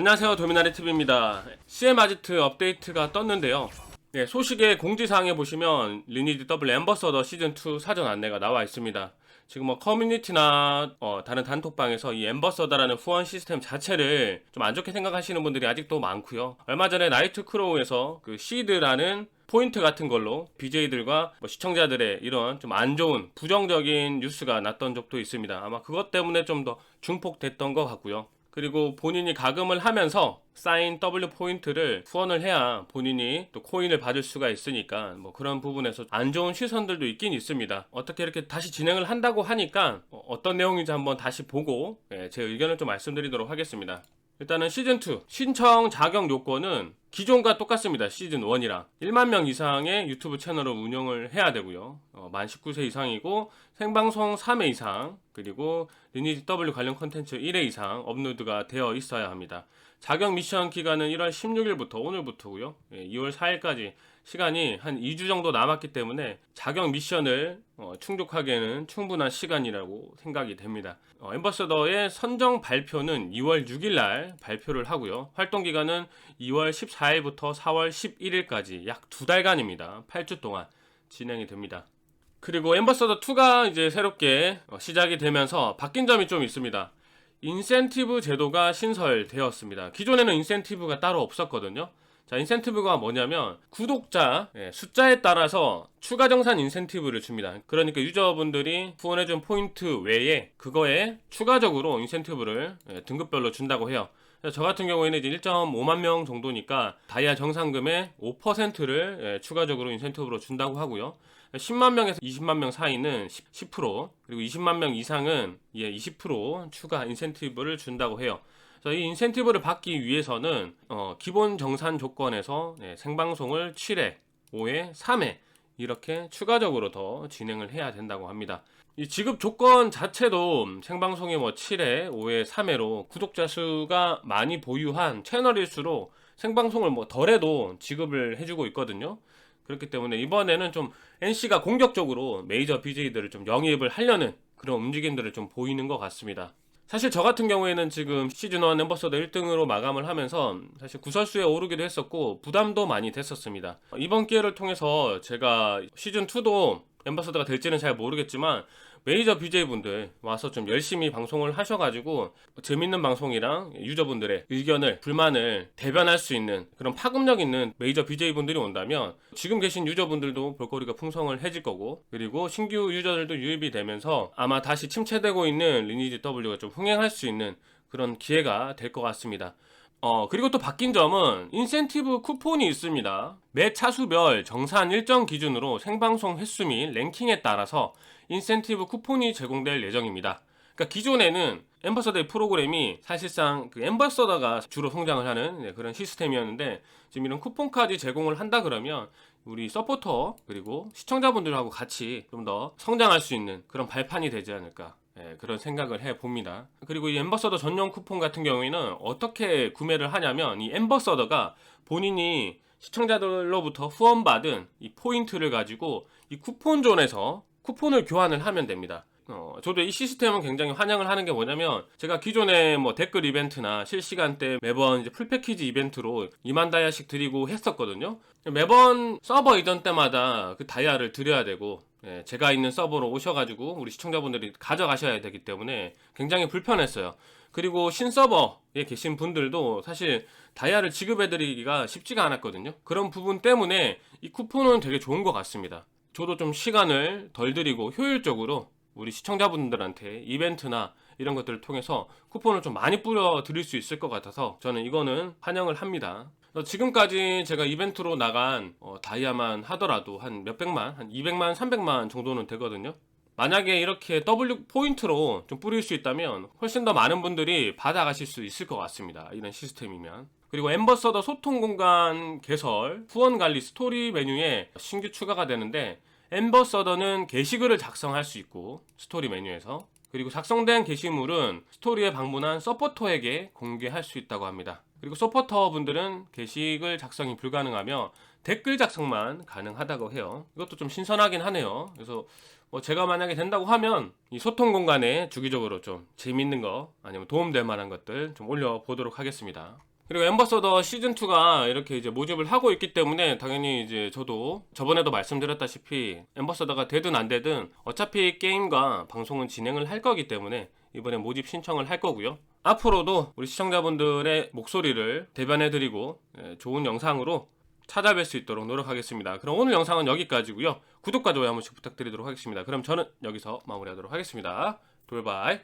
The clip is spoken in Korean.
안녕하세요 도미나리 TV입니다. CM 아지트 업데이트가 떴는데요. 네, 소식의 공지사항에 보시면 리니지 더블 엠버서더 시즌 2 사전 안내가 나와 있습니다. 지금 뭐 커뮤니티나 어, 다른 단톡방에서 이 엠버서더라는 후원 시스템 자체를 좀 안 좋게 생각하시는 분들이 아직도 많고요. 얼마 전에 나이트 크로우에서 그 시드라는 포인트 같은 걸로 BJ들과 뭐 시청자들의 이런 좀 안 좋은 부정적인 뉴스가 났던 적도 있습니다. 아마 그것 때문에 좀 더 중폭됐던 것 같고요. 그리고 본인이 가금을 하면서 쌓인 W 포인트를 후원을 해야 본인이 또 코인을 받을 수가 있으니까 뭐 그런 부분에서 안 좋은 시선들도 있긴 있습니다. 어떻게 이렇게 다시 진행을 한다고 하니까 어, 어떤 내용인지 한번 다시 보고 예, 제 의견을 좀 말씀드리도록 하겠습니다. 일단은 시즌2 신청 자격 요건은 기존과 똑같습니다. 시즌 1이랑 1만 명 이상의 유튜브 채널을 운영을 해야 되고요. 어, 만 19세 이상이고 생방송 3회 이상 그리고 리니지 W 관련 콘텐츠 1회 이상 업로드가 되어 있어야 합니다. 자격 미션 기간은 1월 16일부터 오늘부터고요. 예, 2월 4일까지 시간이 한 2주 정도 남았기 때문에 자격 미션을 어, 충족하기에는 충분한 시간이라고 생각이 됩니다. 어, 엠버서더의 선정 발표는 2월 6일 날 발표를 하고요. 활동 기간은 2월 14일부터 4월 11일까지 약 두 달간입니다. 8주 동안 진행이 됩니다. 그리고 엠버서더 2가 이제 새롭게 어, 시작이 되면서 바뀐 점이 좀 있습니다. 인센티브 제도가 신설되었습니다. 기존에는 인센티브가 따로 없었거든요. 자, 인센티브가 뭐냐면 구독자 예, 숫자에 따라서 추가 정산 인센티브를 줍니다. 그러니까 유저분들이 후원해준 포인트 외에 그거에 추가적으로 인센티브를 예, 등급별로 준다고 해요. 저 같은 경우에는 이제 1.5만 명 정도니까 다이아 정산금의 5%를 예, 추가적으로 인센티브로 준다고 하고요. 10만 명에서 20만 명 사이는 10, 10% 그리고 20만 명 이상은 예, 20% 추가 인센티브를 준다고 해요. 그래서 이 인센티브를 받기 위해서는 어, 기본 정산 조건에서 네, 생방송을 7회, 5회, 3회 이렇게 추가적으로 더 진행을 해야 된다고 합니다. 이 지급 조건 자체도 생방송이 뭐 7회, 5회, 3회로 구독자 수가 많이 보유한 채널일수록 생방송을 뭐 덜해도 지급을 해주고 있거든요. 그렇기 때문에 이번에는 좀 NC가 공격적으로 메이저 BJ들을 좀 영입을 하려는 그런 움직임들을 좀 보이는 것 같습니다. 사실 저 같은 경우에는 지금 시즌 1 엠버서더 1등으로 마감을 하면서 사실 구설수에 오르기도 했었고 부담도 많이 됐었습니다. 이번 기회를 통해서 제가 시즌 2도 엠버서더가 될지는 잘 모르겠지만 메이저 BJ분들 와서 좀 열심히 방송을 하셔가지고 재밌는 방송이랑 유저분들의 의견을 불만을 대변할 수 있는 그런 파급력 있는 메이저 BJ분들이 온다면 지금 계신 유저분들도 볼거리가 풍성을해질 거고 그리고 신규 유저들도 유입이 되면서 아마 다시 침체되고 있는 리니지 W가 좀 흥행할 수 있는 그런 기회가 될 것 같습니다. 어, 그리고 또 바뀐 점은 인센티브 쿠폰이 있습니다. 매 차수별 정산 일정 기준으로 생방송 횟수 및 랭킹에 따라서 인센티브 쿠폰이 제공될 예정입니다. 그러니까 기존에는 엠버서더의 프로그램이 사실상 그 엠버서더가 주로 성장을 하는 네, 그런 시스템이었는데 지금 이런 쿠폰까지 제공을 한다 그러면 우리 서포터 그리고 시청자분들하고 같이 좀 더 성장할 수 있는 그런 발판이 되지 않을까 예, 그런 생각을 해 봅니다. 그리고 이 엠버서더 전용 쿠폰 같은 경우에는 어떻게 구매를 하냐면 이 엠버서더가 본인이 시청자들로부터 후원받은 이 포인트를 가지고 이 쿠폰존에서 쿠폰을 교환을 하면 됩니다. 어, 저도 이 시스템은 굉장히 환영을 하는 게 뭐냐면 제가 기존에 뭐 댓글 이벤트나 실시간대 매번 이제 풀패키지 이벤트로 2만 다이아씩 드리고 했었거든요. 매번 서버 이전 때마다 그 다이아를 드려야 되고 예, 제가 있는 서버로 오셔가지고 우리 시청자분들이 가져가셔야 되기 때문에 굉장히 불편했어요. 그리고 신서버에 계신 분들도 사실 다이아를 지급해드리기가 쉽지가 않았거든요. 그런 부분 때문에 이 쿠폰은 되게 좋은 것 같습니다. 저도 좀 시간을 덜 들이고 효율적으로 우리 시청자분들한테 이벤트나 이런 것들을 통해서 쿠폰을 좀 많이 뿌려 드릴 수 있을 것 같아서 저는 이거는 환영을 합니다. 지금까지 제가 이벤트로 나간 어, 다이아만 하더라도 한 몇백만, 한 200만, 300만 정도는 되거든요. 만약에 이렇게 W 포인트로 좀 뿌릴 수 있다면 훨씬 더 많은 분들이 받아가실 수 있을 것 같습니다. 이런 시스템이면. 그리고 엠버서더 소통 공간 개설, 후원 관리 스토리 메뉴에 신규 추가가 되는데 엠버서더는 게시글을 작성할 수 있고 스토리 메뉴에서 그리고 작성된 게시물은 스토리에 방문한 서포터에게 공개할 수 있다고 합니다. 그리고 서포터 분들은 게시글 작성이 불가능하며 댓글 작성만 가능하다고 해요. 이것도 좀 신선하긴 하네요. 그래서 뭐 제가 만약에 된다고 하면 이 소통 공간에 주기적으로 좀 재밌는 거 아니면 도움될 만한 것들 좀 올려보도록 하겠습니다. 그리고 엠버서더 시즌 2가 이렇게 이제 모집을 하고 있기 때문에 당연히 이제 저도 저번에도 말씀드렸다시피 엠버서더가 되든 안 되든 어차피 게임과 방송은 진행을 할 거기 때문에 이번에 모집 신청을 할 거고요. 앞으로도 우리 시청자분들의 목소리를 대변해드리고 예, 좋은 영상으로 찾아뵐 수 있도록 노력하겠습니다. 그럼 오늘 영상은 여기까지고요. 구독과 좋아요 한 번씩 부탁드리도록 하겠습니다. 그럼 저는 여기서 마무리하도록 하겠습니다. 돌바이.